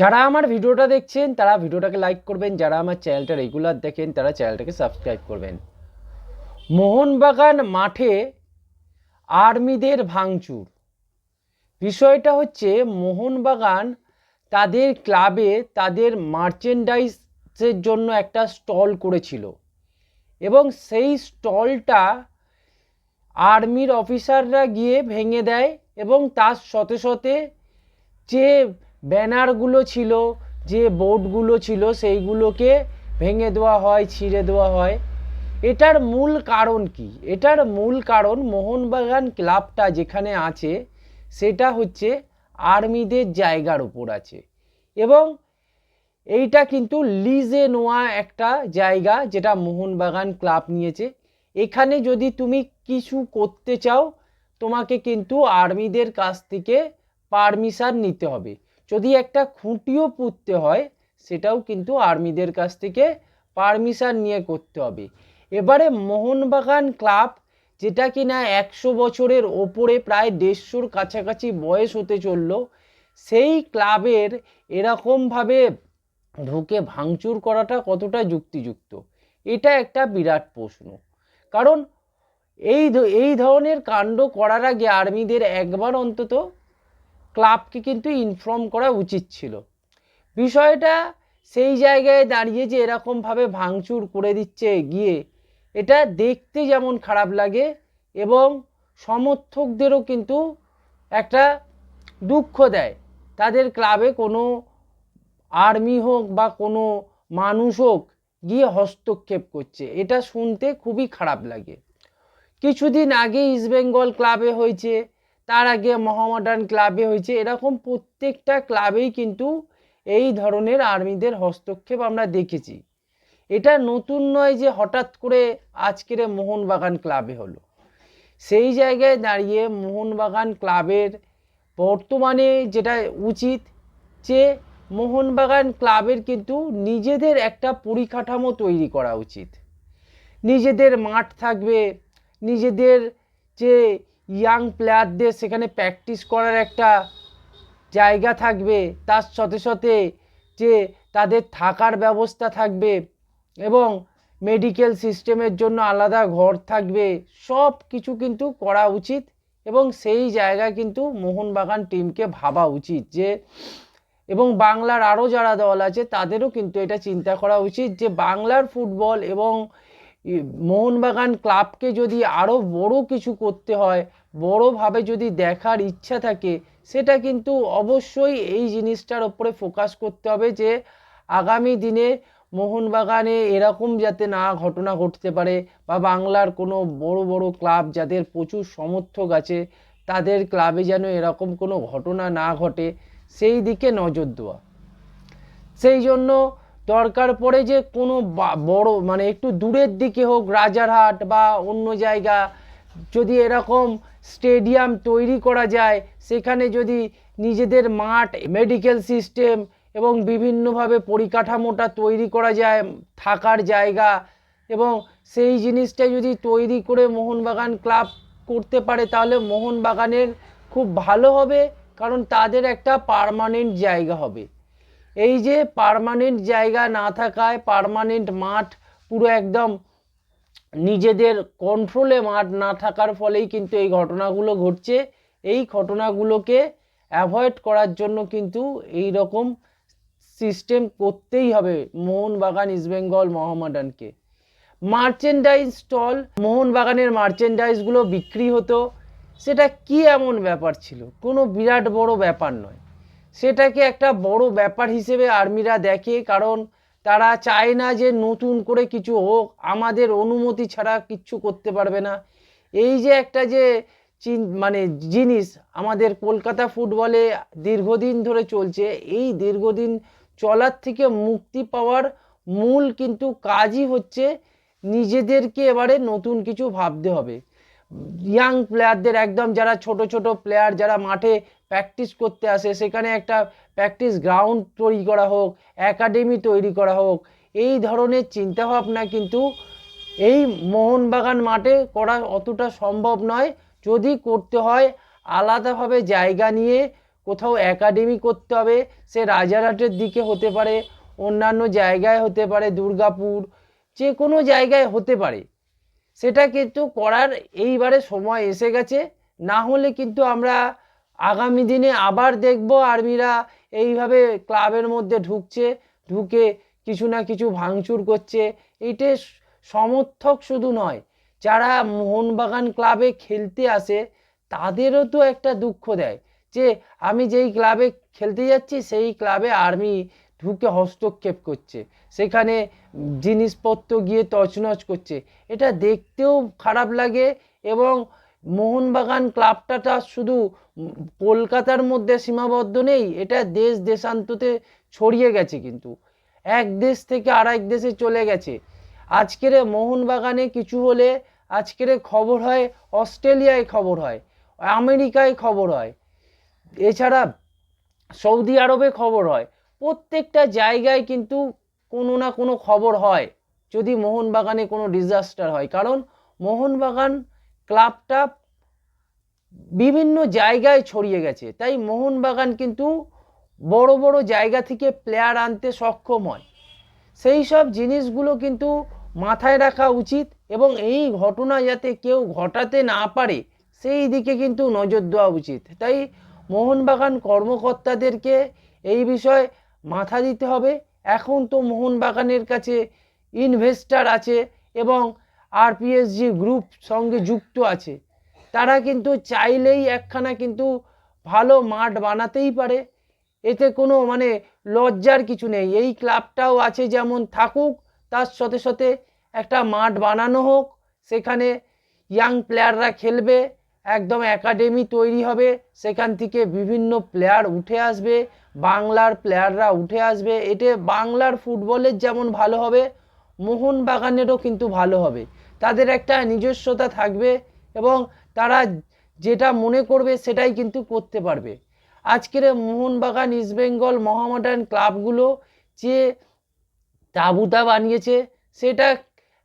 যারা আমার ভিডিওটা দেখছেন, তারা ভিডিওটাকে লাইক করবেন। যারা আমার চ্যানেলটা রেগুলার দেখেন, তারা চ্যানেলটাকে সাবস্ক্রাইব করবেন। মোহনবাগান মাঠে আর্মিদের ভাঙচুর। বিষয়টা হচ্ছে, মোহনবাগান তাদের ক্লাবে তাদের মার্চেন্ডাইজের জন্য একটা স্টল করেছিল। এবং সেই স্টলটা আর্মির অফিসাররা গিয়ে ভেঙে দেয় এবং তার সাথে সাথে যে ব্যানারগুলো ছিল, যে বোর্ডগুলো ছিল সেইগুলোকে ভেঙে দেওয়া হয়, ছিঁড়ে দেওয়া হয়। এটার মূল কারণ কি? এটার মূল কারণ মোহনবাগান ক্লাবটা যেখানে আছে, সেটা হচ্ছে আর্মিদের জায়গার উপর আছে। এবং এইটা কিন্তু লিজে নেওয়া একটা জায়গা যেটা মোহনবাগান ক্লাব নিয়েছে। এখানে যদি তুমি কিছু করতে চাও, তোমাকে কিন্তু আর্মিদের কাছ থেকে পারমিশন নিতে হবে। যদি একটা খুঁটিও পুঁততে হয়, সেটাও কিন্তু আর্মিদের কাছ থেকে পারমিশন নিয়ে করতে হবে। এবারে মোহনবাগান ক্লাব, যেটা কিনা একশো বছরের ওপরে প্রায় দেড়শোর কাছাকাছি বয়স হতে চলল, সেই ক্লাবের এরকমভাবে ঢুকে ভাঙচুর করাটা কতটা যুক্তিযুক্ত? এটা একটা বিরাট প্রশ্ন। কারণ এই এই ধরনের কাণ্ড করার আগে আর্মিদের একবার অন্তত ক্লাবকে কিন্তু ইনফর্ম করা উচিত ছিল। বিষয়টা সেই জায়গায় দাঁড়িয়ে যে এরকমভাবে ভাঙচুর করে দিচ্ছে গিয়ে, এটা দেখতে যেমন খারাপ লাগে এবং সমর্থকদেরও কিন্তু একটা দুঃখ দেয়। তাদের ক্লাবে কোনো আর্মি হোক বা কোনো মানুষ হোক গিয়ে হস্তক্ষেপ করছে। এটা শুনতে খুবই খারাপ লাগে। কিছুদিন আগে ইস্টবেঙ্গল ক্লাবে হয়েছে তার আগে মোহামেডান ক্লাবে হয়েছে। এরকম প্রত্যেকটা ক্লাবেই কিন্তু এই ধরনের আর্মিদের হস্তক্ষেপ আমরা দেখেছি। এটা নতুন নয় যে হঠাৎ করে আজকের মোহনবাগান ক্লাবে হলো। সেই জায়গায় দাঁড়িয়ে মোহনবাগান ক্লাবের বর্তমানে যেটা উচিত যে মোহনবাগান ক্লাবের কিন্তু নিজেদের একটা পরিকাঠামো তৈরি করা উচিত। নিজেদের মাঠ থাকবে, নিজেদের যে ইয়াং প্লেয়ারদের সেখানে প্র্যাকটিস করার একটা জায়গা থাকবে। তার সাথে সাথে যে তাদের থাকার ব্যবস্থা থাকবে এবং মেডিকেল সিস্টেমের জন্য আলাদা ঘর থাকবে, সব কিছু কিন্তু করা উচিত এবং সেই জায়গায় কিন্তু মোহনবাগান টিমকে ভাবা উচিত যে এবং বাংলার আরও যারা দল আছে তাদেরও কিন্তু এটা চিন্তা করা উচিত যে বাংলার ফুটবল এবং মোহনবাগান ক্লাবকে যদি আরও বড় কিছু করতে হয় বড়োভাবে যদি দেখার ইচ্ছা থাকে, সেটা কিন্তু অবশ্যই এই জিনিসটার ওপরে ফোকাস করতে হবে যে আগামী দিনে মোহনবাগানে এরকম যাতে না ঘটনা ঘটতে পারে বা বাংলার কোনো বড় বড় ক্লাব যাদের প্রচুর সমর্থক আছে, তাদের ক্লাবে যেন এরকম কোনো ঘটনা না ঘটে, সেই দিকে নজর দেওয়া। সেই জন্য দরকার পড়ে যে কোনো বড় মানে একটু দূরের দিকে হোক, রাজারহাট বা অন্য জায়গা যদি এরকম স্টেডিয়াম তৈরি করা যায়, সেখানে যদি নিজেদের মাঠ, মেডিকেল সিস্টেম এবং বিভিন্নভাবে পরিকাঠামোটা তৈরি করা যায়, থাকার জায়গা এবং সেই জিনিসটা যদি তৈরি করে মোহনবাগান ক্লাব করতে পারে, তাহলে মোহনবাগানের খুব ভালো হবে, কারণ তাদের একটা পার্মানেন্ট জায়গা হবে। এই যে পার্মানেন্ট জায়গা না থাকায় পার্মানেন্ট মাঠ পুরো একদম নিজেদের কন্ট্রোলে মাঠ না থাকার ফলেই কিন্তু এই ঘটনাগুলো ঘটছে। এই ঘটনাগুলোকে অ্যাভয়েড করার জন্য কিন্তু এই রকম সিস্টেম করতেই হবে মোহনবাগান ইস্টবেঙ্গল মোহামেডানকে। মার্চেন্ডাইজ স্টল মোহনবাগানের মার্চেন্ডাইজগুলো বিক্রি হতো। সেটা কি এমন ব্যাপার ছিল? কোনো বিরাট বড় ব্যাপার নয়। সেটাকে একটা বড় ব্যাপার হিসেবে আর্মিরা দেখে, কারণ তারা চায় না যে নতুন করে কিছু হোক, আমাদের অনুমতি ছাড়া কিচ্ছু করতে পারবে না। এই যে একটা যে চিন মানে জিনিস আমাদের কলকাতা ফুটবলে দীর্ঘদিন ধরে চলছে, এই দীর্ঘদিন চলার থেকে মুক্তি পাওয়ার মূল কিন্তু কাজই হচ্ছে নিজেদেরকে এবারে নতুন কিছু ভাবতে হবে। ইয়াং প্লেয়ারদের একদম যারা ছোট ছোট প্লেয়ার যারা মাঠে প্র্যাকটিস করতে আসে, সেখানে একটা প্র্যাকটিস গ্রাউন্ড তৈরি করা হোক একাডেমি তৈরি করা হোক, এই ধরনের চিন্তাভাবনা কিন্তু এই মোহনবাগান মাঠে করা অতটা সম্ভব নয়। যদি করতে হয়, আলাদাভাবে জায়গা নিয়ে কোথাও একাডেমি করতে হবে, সে রাজারহাটের দিকে হতে পারে, অন্যান্য জায়গায় হতে পারে, দুর্গাপুর যে কোনো জায়গায় হতে পারে। সেটা কিন্তু করার এইবারে সময় এসে গেছে। না হলে কিন্তু আমরা আগামী দিনে আবার দেখব আর্মিরা এইভাবে ক্লাবের মধ্যে ঢুকছে, ঢুকে কিছু না কিছু ভাঙচুর করছে। এইটা সমর্থক শুধু নয়, যারা মোহনবাগান ক্লাবে খেলতে আসে, তাদেরও তো একটা দুঃখ দেয় যে আমি যেই ক্লাবে খেলতে যাচ্ছি, সেই ক্লাবে আর্মি ঢুকে হস্তক্ষেপ করছে। সেখানে জিনিসপত্র গিয়ে তছনছ করছে। এটা দেখতেও খারাপ লাগে এবং মোহনবাগান ক্লাবটা তা শুধু কলকাতার মধ্যে সীমাবদ্ধ নেই, এটা দেশ দেশান্ততে ছড়িয়ে গেছে কিন্তু। এক দেশ থেকে আর এক দেশে চলে গেছে। আজকের মোহনবাগানে কিছু হলে আজকের খবর হয়, অস্ট্রেলিয়ায় খবর হয়, আমেরিকায় খবর হয়। এছাড়া সৌদি আরবে খবর হয়। প্রত্যেকটা জায়গায় কিন্তু কোনো না কোনো খবর হয় যদি মোহনবাগানে কোনো ডিজাস্টার হয়। কারণ মোহনবাগান ক্লাবটা বিভিন্ন জায়গায় ছড়িয়ে গেছে। তাই মোহনবাগান কিন্তু বড় বড় জায়গা থেকে প্লেয়ার আনতে সক্ষম হয়। সেই সব জিনিসগুলো কিন্তু মাথায় রাখা উচিত এবং এই ঘটনা যাতে কেউ ঘটাতে না পারে, সেই দিকে কিন্তু নজর দেওয়া উচিত। তাই মোহনবাগান কর্মকর্তাদেরকে এই বিষয়ে মাথা দিতে হবে। এখন তো মোহনবাগানের কাছে ইনভেস্টার আছে এবং আরপিএসজি গ্রুপ সঙ্গে যুক্ত আছে। তারা কিন্তু চাইলেই একখানা কিন্তু ভালো মাঠ বানাতেই পারে। এতে কোনো মানে লজ্জার কিছু নেই। এই ক্লাবটাও আছে যেমন থাকুক, তার সাথে সাথে একটা মাঠ বানানো হোক। সেখানে ইয়াং প্লেয়াররা খেলবে। একদম একাডেমি তৈরি হবে, সেখান থেকে বিভিন্ন প্লেয়ার উঠে আসবে, বাংলার প্লেয়াররা উঠে আসবে, এতে বাংলার ফুটবলের যেমন ভালো হবে, মোহনবাগানেরও কিন্তু ভালো হবে। তাদের একটা নিজস্বতা থাকবে এবং তারা যেটা মনে করবে সেটাই কিন্তু করতে পারবে। আজকের মোহনবাগান ইস্টবেঙ্গল মহামডার্ন ক্লাবগুলো যে তাঁবুটা বানিয়েছে, সেটা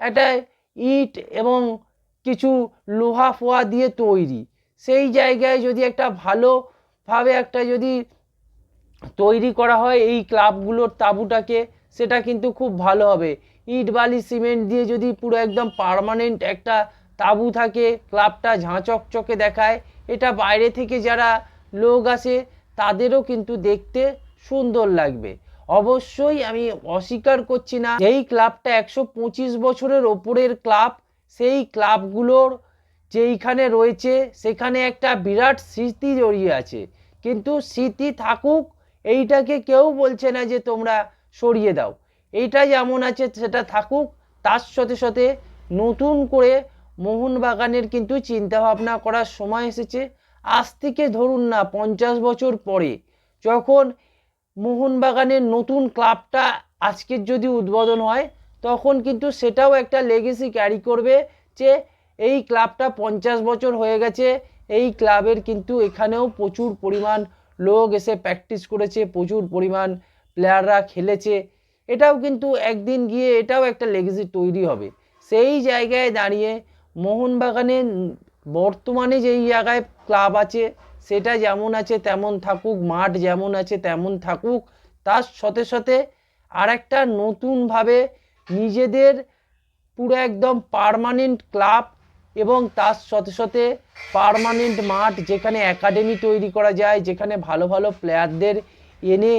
একটা ইট এবং কিছু লোহা ফোয়া দিয়ে তৈরি। সেই জায়গায় যদি একটা ভালোভাবে একটা যদি তৈরি করা হয়, এই ক্লাবগুলোর তাঁবুটাকে, সেটা কিন্তু খুব ভালো হবে। ইট, বালি, সিমেন্ট দিয়ে যদি পুরো একদম পারমানেন্ট একটা তাঁবু থাকে, ক্লাবটা ঝাঁচকচকে দেখায়, এটা বাইরে থেকে যারা লোক আসে, তাদেরও কিন্তু দেখতে সুন্দর লাগবে। অবশ্যই আমি অস্বীকার করছি না, এই ক্লাবটা একশো পঁচিশ বছরের ওপরের ক্লাব সেই ক্লাবগুলোর যেইখানে রয়েছে, সেখানে একটা বিরাট স্মৃতি জড়িয়ে আছে। কিন্তু স্মৃতি থাকুক, এইটাকে কেউ বলছে না যে তোমরা সরিয়ে দাও। এইটা যেমন আছে, সেটা থাকুক। তার সাথে সাথে নতুন করে মোহনবাগানের কিন্তু চিন্তাভাবনা করার সময় এসেছে। আজ থেকে ধরুন না, পঞ্চাশ বছর পরে যখন মোহনবাগানের নতুন ক্লাবটা আজকের যদি উদ্বোধন হয় তখন কিন্তু সেটাও একটা লেগেসি ক্যারি করবে যে এই ক্লাবটা পঞ্চাশ বছর হয়ে গেছে, এই ক্লাবের কিন্তু এখানেও প্রচুর পরিমাণ লোক এসে প্র্যাকটিস করেছে, প্রচুর পরিমাণ প্লেয়াররা খেলেছে। এটাও কিন্তু একদিন গিয়ে এটাও একটা লেগেসি তৈরি হবে। সেই জায়গায় দাঁড়িয়ে মোহনবাগানে বর্তমানে যেই জায়গায় ক্লাব আছে, সেটা যেমন আছে তেমন থাকুক, মাঠ যেমন আছে তেমন থাকুক, তার সাথে সাথে আর একটা নতুনভাবে নিজেদের পুরো একদম পারমানেন্ট ক্লাব এবং তার সাথে সাথে পারমানেন্ট মাঠ যেখানে একাডেমি তৈরি করা যায়, যেখানে ভালো ভালো প্লেয়ারদের এনে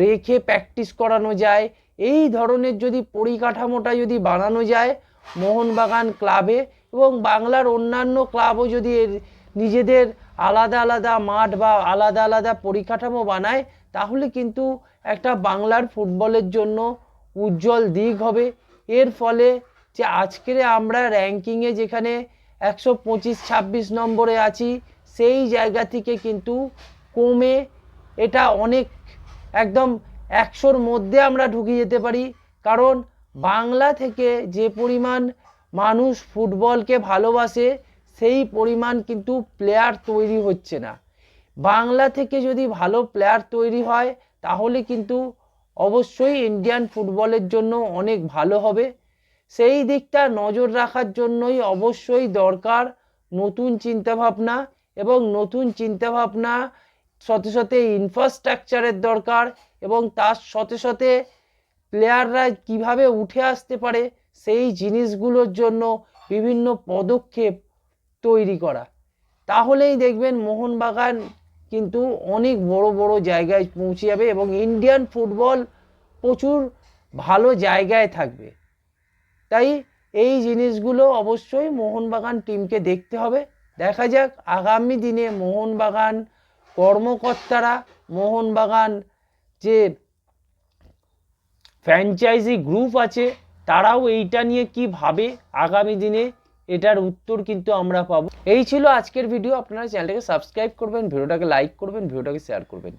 রেখে প্র্যাকটিস করানো যায়। এই ধরনের যদি পরিকাঠামোটা যদি বানানো যায় মোহনবাগান ক্লাবে এবং বাংলার অন্যান্য ক্লাবও যদি এর নিজেদের আলাদা আলাদা মাঠ বা আলাদা আলাদা পরিকাঠামো বানায়, তাহলে কিন্তু একটা বাংলার ফুটবলের জন্য উজ্জ্বল দিক হবে। এর ফলে যে আজকের আমরা র্যাঙ্কিংয়ে যেখানে একশো পঁচিশ ছাব্বিশ নম্বরে আছি, সেই জায়গা থেকে কিন্তু কমে এটা অনেক একদম একশোর মধ্যে আমরা ঢুকে যেতে পারি। কারণ বাংলা থেকে যে পরিমাণ মানুষ ফুটবলকে ভালোবাসে, সেই পরিমাণ কিন্তু প্লেয়ার তৈরি হচ্ছে না। বাংলা থেকে যদি ভালো প্লেয়ার তৈরি হয়, তাহলে কিন্তু অবশ্যই ইন্ডিয়ান ফুটবলের জন্য অনেক ভালো হবে। সেই দিকটা নজর রাখার জন্যই অবশ্যই দরকার নতুন চিন্তাভাবনা এবং নতুন চিন্তাভাবনা সাথে সাথে ইনফ্রাস্ট্রাকচারের দরকার এবং তার সাথে সাথে প্লেয়াররা কীভাবে উঠে আসতে পারে সেই জিনিসগুলোর জন্য বিভিন্ন পদক্ষেপ তৈরি করা। তাহলেই দেখবেন মোহনবাগান কিন্তু অনেক বড় বড় জায়গায় পৌঁছে যাবে এবং ইন্ডিয়ান ফুটবল প্রচুর ভালো জায়গায় থাকবে। তাই এই জিনিসগুলো অবশ্যই মোহনবাগান টিমকে দেখতে হবে। দেখা যাক আগামী দিনে মোহনবাগান কর্মকর্তারা, মোহনবাগান যে ফ্র্যাঞ্চাইজি গ্রুপ আছে, তারাও এইটা নিয়ে কি ভাবে আগামী দিনে এটার উত্তর কিন্তু আমরা পাবো। এই ছিল আজকের ভিডিও আপনারা চ্যানেলটাকে সাবস্ক্রাইব করবেন, ভিডিওটাকে লাইক করবেন, ভিডিওটাকে শেয়ার করবেন।